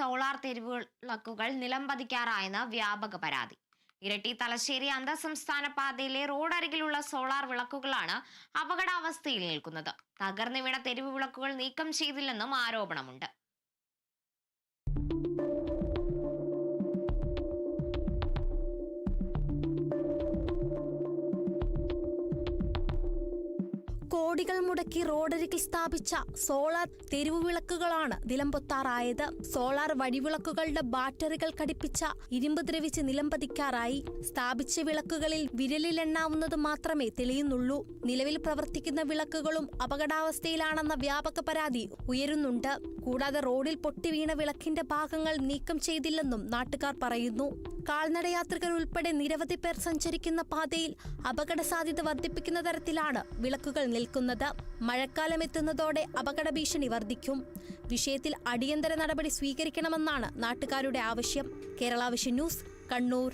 Solar തെരുവിളക്കുകൾ നിലം പതിക്കാറായെന്ന് വ്യാപക പരാതി. ഇരട്ടി തലശ്ശേരി അന്തർസംസ്ഥാന പാതയിലെ റോഡരികിലുള്ള സോളാർ വിളക്കുകളാണ് അപകടാവസ്ഥയിൽ നിൽക്കുന്നത്. തകർന്നു വീണ തെരുവ് വിളക്കുകൾ നീക്കം ചെയ്തില്ലെന്നും ആരോപണമുണ്ട്. കോടികൾ മുടക്കി റോഡരികിൽ സ്ഥാപിച്ച സോളാർ തെരുവ് വിളക്കുകളാണ് നിലംപൊത്താറായത്. സോളാർ വഴിവിളക്കുകളുടെ ബാറ്ററികൾ ഘടിപ്പിച്ച ഇരുമ്പ് ദ്രവിച്ച് നിലംപതിക്കാറായി. സ്ഥാപിച്ച വിളക്കുകളിൽ വിരലിലെണ്ണാവുന്നത് മാത്രമേ തെളിയുന്നുള്ളൂ. നിലവിൽ പ്രവർത്തിക്കുന്ന വിളക്കുകളും അപകടാവസ്ഥയിലാണെന്ന വ്യാപക പരാതി ഉയരുന്നുണ്ട്. കൂടാതെ റോഡിൽ പൊട്ടിവീണ വിളക്കിന്റെ ഭാഗങ്ങൾ നീക്കം ചെയ്തില്ലെന്നും നാട്ടുകാർ പറയുന്നു. കാൽനടയാത്രികർ ഉൾപ്പെടെ നിരവധി പേർ സഞ്ചരിക്കുന്ന പാതയിൽ അപകട സാധ്യത വർദ്ധിപ്പിക്കുന്ന തരത്തിലാണ് വിളക്കുകൾ നിൽക്കുന്നത്. മഴക്കാലം എത്തുന്നതോടെ അപകട ഭീഷണി വർദ്ധിക്കും. വിഷയത്തിൽ അടിയന്തര നടപടി സ്വീകരിക്കണമെന്നാണ് നാട്ടുകാരുടെ ആവശ്യം. Kerala vision news Kannur.